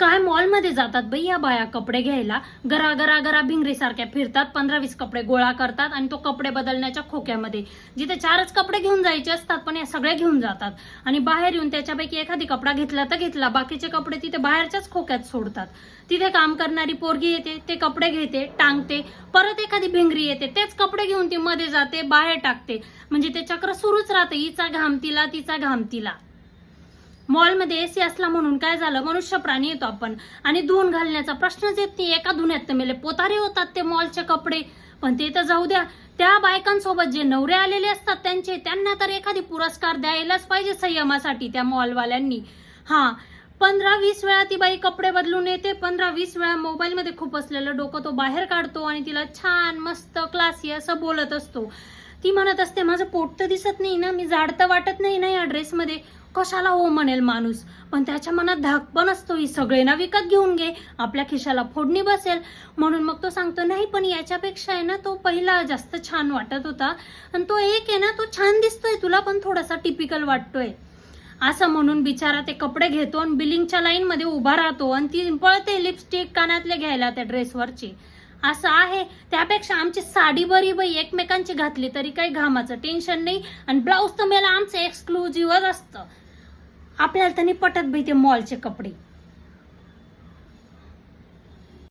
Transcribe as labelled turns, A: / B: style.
A: काय मॉलमध्ये जातात बाई या बाया कपडे घ्यायला. गरा गरा गरा भिंगरीसारख्या फिरतात पंधरा वीस कपडे गोळा करतात आणि तो कपडे बदलण्याच्या खोक्यामध्ये. जिथे चारच कपडे घेऊन जायचे असतात पण या सगळे घेऊन जातात. आणि बाहेर येऊन त्याच्यापैकी एखादी कपडा घेतला तर घेतला बाकीचे कपडे तिथे बाहेरच्याच खोक्यात सोडतात. तिथे काम करणारी पोरगी येते ते कपडे घेते टांगते परत एखादी भिंगरी येते तेच कपडे घेऊन ती मध्ये जाते बाहेर टाकते. म्हणजे ते चक्र सुरूच राहते हिचा घाम तिला तिचा घाम तिला. मॉलमध्ये एसी असला म्हणून काय झालं? मनुष्य प्राणी येतो आपण. आणि धुवून घालण्याचा प्रश्नच येत नाही एका धुण्यात तर मेले पोतारे होतात ते मॉलचे कपडे. पण ते तर जाऊ द्या. त्या बायकांसोबत जे नवरे आलेले असतात त्यांचे त्यांना तर एखादी पुरस्कार द्यायलाच पाहिजे संयमासाठी त्या मॉलवाल्यांनी. हा. पंधरा वीस वेळा ती बाई कपडे बदलून येते. पंधरा वीस वेळा मोबाईलमध्ये खूप असलेलं डोकं तो बाहेर काढतो आणि तिला छान मस्त क्लासी असं बोलत असतो. ती म्हणत असते माझं पोट तर दिसत नाही ना मी जाड तर वाटत नाही ना या ड्रेसमध्ये कशाला हो म्हणेल माणूस? पण त्याच्या मनात धाक पण असतो ही सगळे ना विकत घेऊन घे. आपल्या खिशाला फोडणी बसेल. म्हणून मग तो सांगतो नाही पण याच्यापेक्षा आहे ना तो पहिला जास्त छान वाटत होता. आणि तो एक आहे ना तो छान दिसतोय तुला पण थोडासा टिपिकल वाटतोय. असं म्हणून बिचारा ते कपडे घेतो आणि बिलिंगच्या लाईन मध्ये उभा राहतो आणि ती पळते लिपस्टिक कानातले घ्यायला त्या ड्रेसवरची असं आहे. त्यापेक्षा आमची साडी बरी बाई एकमेकांची घातली तरी काही घामाचं टेन्शन नाही. आणि ब्लाऊज तर मला आमचं एक्सक्लुझिव्हच असतं. आपल्याला त्यांनी पटत बाई ते मॉलचे कपडे.